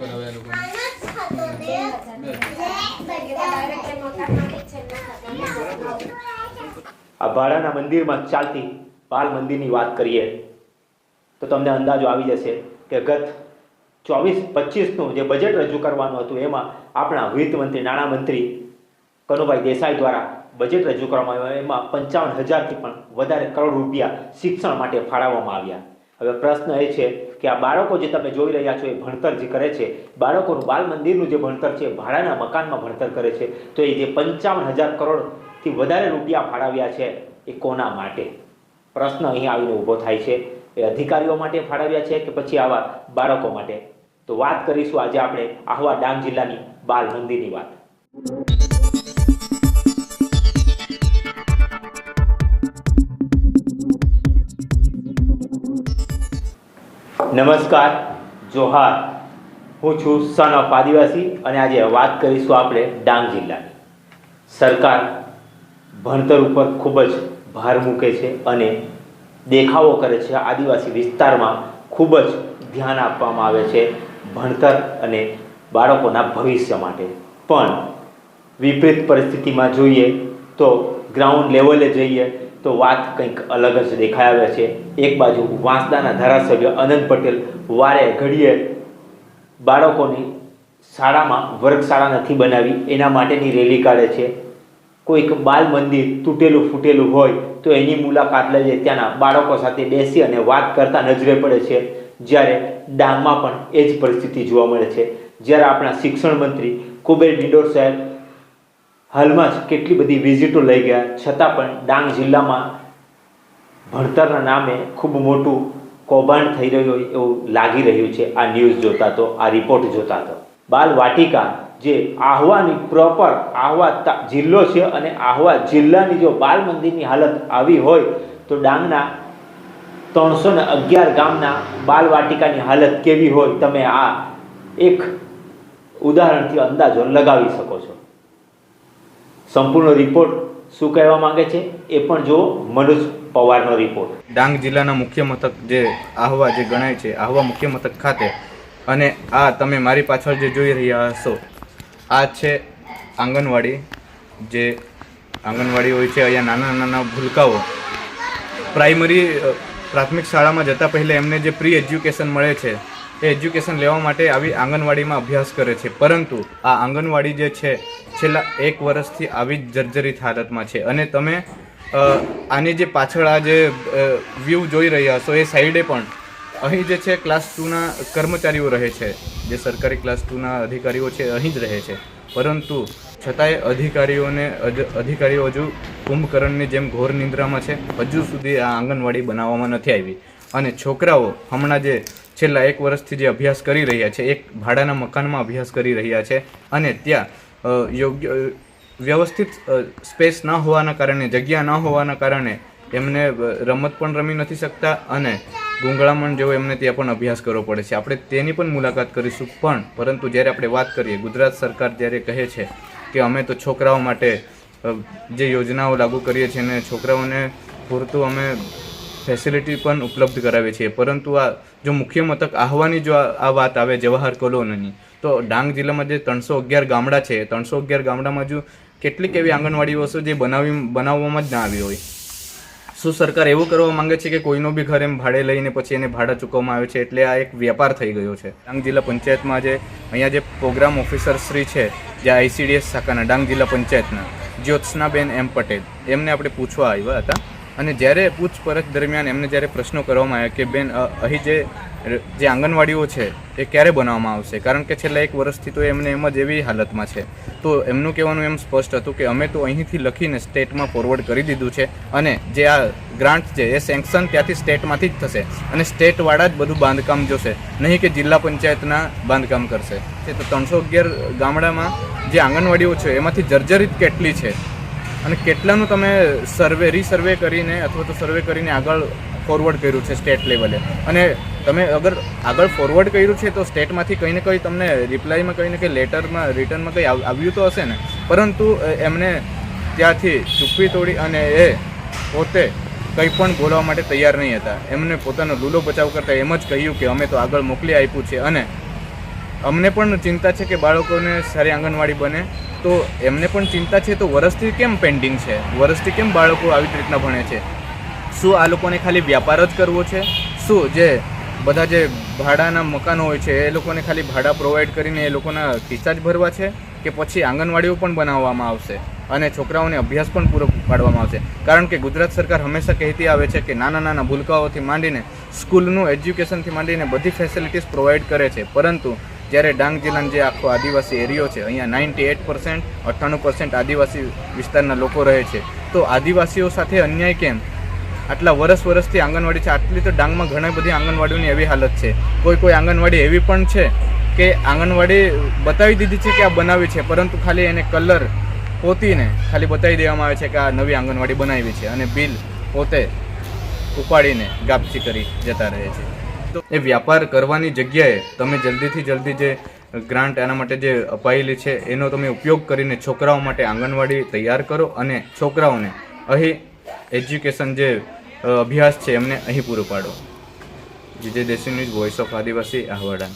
કરાવે આ ભાડાના મંદિરમાં ચાલતી બાલ મંદિરની વાત કરીએ, તો તમને અંદાજો આવી જશે કે ગત ચોવીસ, પચીસનું જે બજેટ રજૂ કરવાનું હતું, એમાં આપણા વિત્ત મંત્રી નાણામંત્રી કનુભાઈ દેસાઈ દ્વારા બજેટ રજૂ કરવામાં આવ્યું, એમાં પંચાવન હજારથી પણ વધારે કરોડ રૂપિયા શિક્ષણ માટે ફાળવવામાં આવ્યા. હવે પ્રશ્ન એ છે કે આ બાળકો જે તમે જોઈ રહ્યા છો એ ભણતર જે કરે છે, બાળકોનું બાલ મંદિરનું જે ભણતર છે, ભાડાના મકાનમાં ભણતર કરે છે, તો એ જે પંચાવન હજાર કરોડથી વધારે રૂપિયા ફાળવ્યા છે એ કોના માટે? પ્રશ્ન અહીં આવીને ઊભો થાય છે. એ અધિકારીઓ માટે ફાળવ્યા છે કે પછી આવા બાળકો માટે? તો વાત કરીશું આજે આપણે આહવા ડાંગ જિલ્લાની બાલ મંદિરની વાત. નમસ્કાર, જોહાર. હું છું સન ઓફ આદિવાસી અને આજે વાત કરીશું આપણે ડાંગ જિલ્લાની. સરકાર ભણતર ઉપર ખૂબ જ ભાર મૂકે છે અને દેખાવો કરે છે આદિવાસી વિસ્તારમાં ખૂબ જ ધ્યાન આપવામાં આવે છે ભણતર અને બાળકોના ભવિષ્ય માટે. પણ વિપરીત પરિસ્થિતિમાં જોઈએ તો ગ્રાઉન્ડ લેવલે જઈએ તો વાત કંઈક અલગ જ દેખાઈ આવે છે. એક બાજુ વાંસદાના ધારાસભ્ય અનંત પટેલ, વારે ઘડીએ બાળકોની શાળામાં વર્ગશાળા નથી બનાવી, એના માટેની રેલી કાઢે છે. કોઈક બાલ મંદિર તૂટેલું ફૂટેલું હોય, તો એની મુલાકાત લઈ ત્યાંના બાળકો સાથે બેસી અને વાત કરતા નજરે પડે છે. જ્યારે ડાંગમાં પણ એ જ પરિસ્થિતિ જોવા મળે છે. જ્યારે આપણા શિક્ષણ મંત્રી કુબેર ડિંડોર સાહેબ હાલમાં જ કેટલી બધી વિઝિટો લઈ ગયા. છતાં પણ ડાંગ જિલ્લામાં ભણતરના નામે ખૂબ મોટું કૌભાંડ થઈ રહ્યું હોય એવું લાગી રહ્યું છે. આ ન્યૂઝ જોતા તો, આ રિપોર્ટ જોતા તો. બાલ વાટિકા જે આહવાની પ્રોપર આહવા જિલ્લો છે અને આહવા જિલ્લાની જો બાલ મંદિરની હાલત આવી હોય તો ડાંગના ત્રણસો ને અગિયાર ગામના બાલ વાટિકાની હાલત કેવી હોય તમે આ એક ઉદાહરણથી અંદાજો લગાવી શકો છો. સંપૂર્ણ રિપોર્ટ શું કહેવા માંગે છે એ પણ જુઓ મનોજ પવારનો રિપોર્ટ ડાંગ જિલ્લાના મુખ્ય મથક જે આહવા જે ગણાય છે, આહવા મુખ્ય મથક ખાતે. અને આ તમે મારી પાછળ જે જોઈ રહ્યા હશો, આ છે આંગણવાડી. જે આંગણવાડી હોય છે, અહીંયા નાના નાના ભૂલકાઓ. પ્રાઇમરી પ્રાથમિક શાળામાં જતાં પહેલાં એમને જે પ્રી એજ્યુકેશન મળે છે, એ એજ્યુકેશન લેવા માટે આવી આંગણવાડીમાં અભ્યાસ કરે છે. પરંતુ આ આંગણવાડી જે છે છેલ્લા એક વર્ષથી આવી જ જર્જરિત હાલતમાં છે. અને તમે આની જે પાછળ આ જે વ્યૂ જોઈ રહ્યા છો એ સાઈડે પણ. અહીં જે છે ક્લાસ ટુના કર્મચારીઓ રહે છે. જે સરકારી ક્લાસ ટુના અધિકારીઓ છે, અહીં જ રહે છે. પરંતુ છતાંય અધિકારીઓને અધિકારીઓ હજુ કુંભકર્ણની જેમ ઘોર નિંદ્રામાં છે. હજુ સુધી આ આંગણવાડી બનાવવામાં નથી આવી. અને છોકરાઓ હમણાં જે છેલ્લા એક વર્ષથી જે અભ્યાસ કરી રહ્યા છે, એક ભાડાના મકાનમાં અભ્યાસ કરી રહ્યા છે. અને ત્યાં યોગ્ય વ્યવસ્થિત સ્પેસ ન હોવાના કારણે, જગ્યા ન હોવાના કારણે એમને રમત પણ રમી નથી શકતા અને ગુંગળામણ જેવો એમને ત્યાં પણ અભ્યાસ કરવો પડે છે. આપણે તેની પણ મુલાકાત કરીશું પણ, પરંતુ જ્યારે આપણે વાત કરીએ, ગુજરાત સરકાર જ્યારે કહે છે કે અમે તો છોકરાઓ માટે જે યોજનાઓ લાગુ કરીએ છીએ અને છોકરાઓને પૂરતું અમે ફેસિલિટી પણ ઉપલબ્ધ કરાવીએ છીએ. પરંતુ આ, જો મુખ્ય મથક આહવાની જો આ વાત આવે, જવાહર કોલોનીની તો ડાંગ જિલ્લામાં જે ત્રણસો અગિયાર ગામડા છે, ત્રણસો અગિયાર ગામડામાં જો કેટલીક એવી આંગણવાડી વસ્તુ જે બનાવી, બનાવવામાં જ ના આવી હોય. શું સરકાર એવું કરવા માંગે છે કે કોઈનો બી ઘર એમ ભાડે લઈને પછી એને ભાડા ચૂકવવામાં આવે છે? એટલે આ એક વેપાર થઈ ગયો છે. ડાંગ જિલ્લા પંચાયતમાં જે અહીંયા જે પ્રોગ્રામ ઓફિસર શ્રી છે, જે આઈસીડીએસ શાખાના ડાંગ જિલ્લા પંચાયતના, જ્યોત્સનાબેન એમ પટેલ, એમને આપણે પૂછવા આવ્યા હતા. અને જ્યારે પૂછપરછ દરમિયાન એમને જ્યારે પ્રશ્નો કરવામાં આવ્યા કે બેન અહીં જે જે આંગણવાડીઓ છે, એ ક્યારે બનાવવામાં આવશે? કારણ કે છેલ્લા એક વર્ષથી તો એમને એમ જ એવી હાલતમાં છે. તો એમનું કહેવાનું એમ સ્પષ્ટ હતું કે અમે તો અહીંથી લખીને સ્ટેટમાં ફોરવર્ડ કરી દીધું છે અને જે આ ગ્રાન્ટ છે, એ સેન્કશન ત્યાંથી સ્ટેટમાંથી જ થશે અને સ્ટેટવાળા જ બધું બાંધકામ જોશે. નહીં કે જિલ્લા પંચાયતના બાંધકામ કરશે. એ તો ત્રણસો અગિયાર ગામડામાં જે આંગણવાડીઓ છે, એમાંથી જર્જરિત કેટલી છે? અને કેટલાનું તમે સર્વે રીસર્વે કરીને અથવા તો સર્વે કરીને આગળ ફોરવર્ડ કર્યું છે સ્ટેટ લેવલે અને તમે અગર આગળ ફોરવર્ડ કર્યું છે તો સ્ટેટમાંથી કંઈ ને કંઈ તમને રિપ્લાયમાં કંઈ ને કંઈ લેટરમાં રિટર્નમાં કંઈ આવ્યું તો હશે ને? પરંતુ એમને ત્યાંથી ચૂકવી તોડી અને એ પોતે કંઈ પણ બોલવા માટે તૈયાર નહીં હતા. એમને પોતાનો લૂલો બચાવ કરતા એમ જ કહ્યું કે અમે તો આગળ મોકલી આપ્યું છે. અને અમને પણ ચિંતા છે કે બાળકોને સારી આંગણવાડી બને. તો એમને પણ ચિંતા છે તો વરસથી કેમ પેન્ડિંગ છે? વરસથી કેમ બાળકો આવી રીતના ભણે છે? શું આ લોકોને ખાલી વ્યાપાર જ કરવો છે? શું જે બધા જે ભાડાના મકાનો હોય છે, એ લોકોને ખાલી ભાડા પ્રોવાઈડ કરીને એ લોકોના ખિસ્સા જ ભરવા છે? કે પછી આંગણવાડીઓ પણ બનાવવામાં આવશે અને છોકરાઓને અભ્યાસ પણ પૂરો પાડવામાં આવશે? કારણ કે ગુજરાત સરકાર હંમેશા કહેતી આવે છે કે નાના નાના ભૂલકાઓથી માંડીને, સ્કૂલનું એજ્યુકેશનથી માંડીને બધી ફેસિલિટીઝ પ્રોવાઈડ કરે છે. પરંતુ જ્યારે ડાંગ જિલ્લાનો જે આખો આદિવાસી એરિયો છે, અહીંયા નાઇન્ટી એટ પર્સન્ટ અઠ્ઠાણું પર્સન્ટ આદિવાસી વિસ્તારના લોકો રહે છે. તો આદિવાસીઓ સાથે અન્યાય કેમ? આટલા વરસ વરસથી આંગણવાડી છે. આટલી તો ડાંગમાં ઘણી બધી આંગણવાડીઓની એવી હાલત છે. કોઈ કોઈ આંગણવાડી એવી પણ છે કે આંગણવાડી બતાવી દીધી છે કે આ બનાવી છે, પરંતુ ખાલી એને કલર પોતીને ખાલી બતાવી દેવામાં આવે છે કે આ નવી આંગણવાડી બનાવી છે અને બિલ પોતે ઉપાડીને ગાપચી કરી જતા રહે છે. તો એ વ્યાપાર કરવાની જગ્યાએ તમે જલ્દીથી જલ્દી જે ગ્રાન્ટ એના માટે જે અપાયેલી છે, એનો તમે ઉપયોગ કરીને છોકરાઓ માટે આંગણવાડી તૈયાર કરો અને છોકરાઓને અહીં એજ્યુકેશન જે અભ્યાસ છે એમને અહીં પૂરો પાડો. GJ Desi news voice of Adivasi આહવાડા.